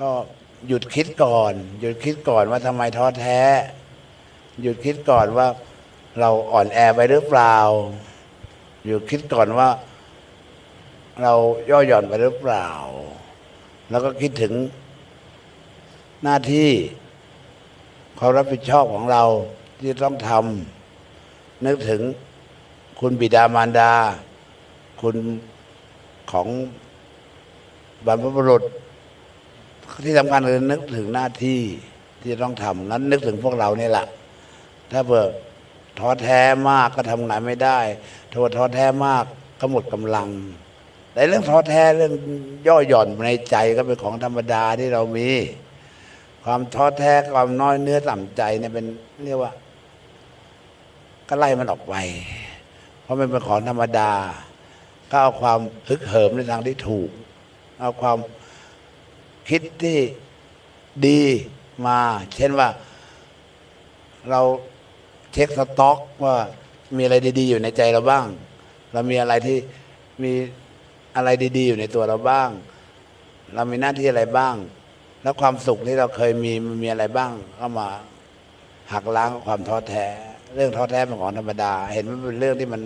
ก็หยุดคิดก่อน หยุดคิดก่อนว่าทำไมท้อแท้ หยุดคิดก่อนว่าเราอ่อนแอไปหรือเปล่า หยุดคิดก่อนว่า เราย่อหย่อนไปหรือเปล่า แล้วก็คิดถึงหน้าที่ความรับผิดชอบของเราที่ต้องทำนึกถึงคุณบิดามารดา คุณของบรรพบุรุษ ที่สำคัญคือนึกถึงหน้าที่ที่ต้องทำนั้นนึกถึงพวกเรานี่แหละถ้าเบิกท้อแท้มากก็ทำงานไม่ได้โทษท้อแท้มากก็หมดกำลัง แต่เรื่องท้อแท้เรื่องย่อหย่อนในใจก็เป็นของธรรมดาที่เรามี ความท้อแท้ความน้อยเนื้อต่ำใจเนี่ยเป็นเรียกว่า ก็ไล่มันออกไป เพราะมันเป็นของธรรมดา ก็เอาความฮึกเหิมในทางที่ถูก เอาความ คิดที่ดีมา เช่นว่าเราเช็คสต็อกว่ามีอะไรดี ๆ อยู่ในใจเราบ้าง เรามีอะไรที่มีอะไรดี ๆ อยู่ในตัวเราบ้าง เรามีหน้าที่อะไรบ้าง แล้วความสุขที่เราเคยมีมันมีอะไรบ้างก็มาหักล้างความท้อแท้ เรื่องท้อแท้เป็นของธรรมดา เห็นมันเป็นเรื่องที่มัน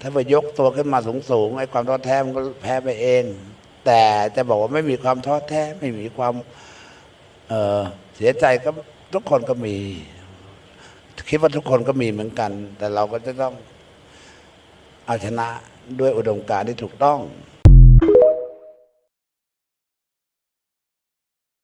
ถ้าไปยกตัวขึ้นมาสูงๆไอ้ความท้อแท้มันก็แพ้ไปเอง แต่จะบอกว่าไม่มีความท้อแท้ ไม่มีความเเสียใจก็ทุกคนก็มี คิดว่าทุกคนก็มีเหมือนกัน แต่เราก็จะต้องเอาชนะด้วยอุดมการณ์ที่ถูกต้อง